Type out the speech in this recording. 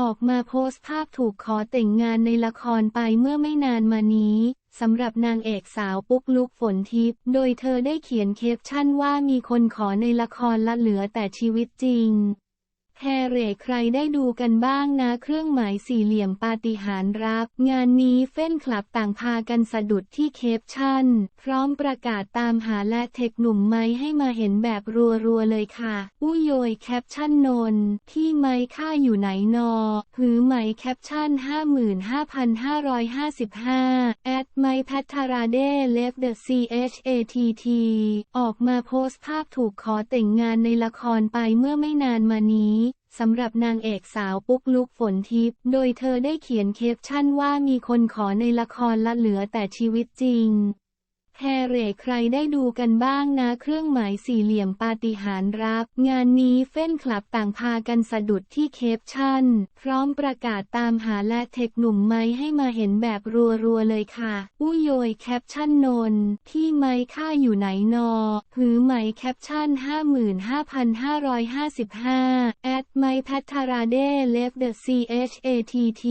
ออกมาโพสต์ภาพถูกขอแต่งงานในละครไปเมื่อไม่นานมานี้สำหรับนางเอกสาวปุ๊กลุกฝนทิพย์โดยเธอได้เขียนเคปชั่นว่ามีคนขอในละครละเหลือแต่ชีวิตจริง แฮเร่ใครได้ดูกันบ้างนะ เครื่องหมายสี่เหลี่ยมปาฏิหาริย์รักงานนี้เฟ้นคลับต่างพากันสะดุดที่เคปชั่น พร้อมประกาศตามหาและเทคหนุ่มไม้ให้มาเห็นแบบรัวๆเลยค่ะ อุ้ยโยยแคปชั่นนนที่ไม้ค่าอยู่ไหนนอ หือไหมแคปชั่น 55,555 แอดไมพัทราเดเลฟเดอะ CHATT ออกมาโพสต์ภาพถูกขอแต่งงานในละครไปเมื่อไม่นานมานี้ สำหรับนางเอกสาวปุ๊กลุกฝนทิพย์โดยเธอได้เขียนเคปชั่นว่ามีคนขอในละครละเหลือแต่ชีวิตจริงแฮเรใครได้ดูกันบ้างนะเครื่องหมายสี่เหลี่ยมปาฏิหาริย์รักงานนี้เฟ้นคลับต่างพากันสะดุดที่เคปชั่น พร้อมประกาศตามหาและเทคหนุ่มไม้ให้มาเห็นแบบรัวๆเลยค่ะ อุ้ยโยยแคปชั่นนนที่ไม้ค่าอยู่ไหนนอ หือไหมแคปชั่น 55,555แอด ไมพัทราเดเลฟเดอะ CHATT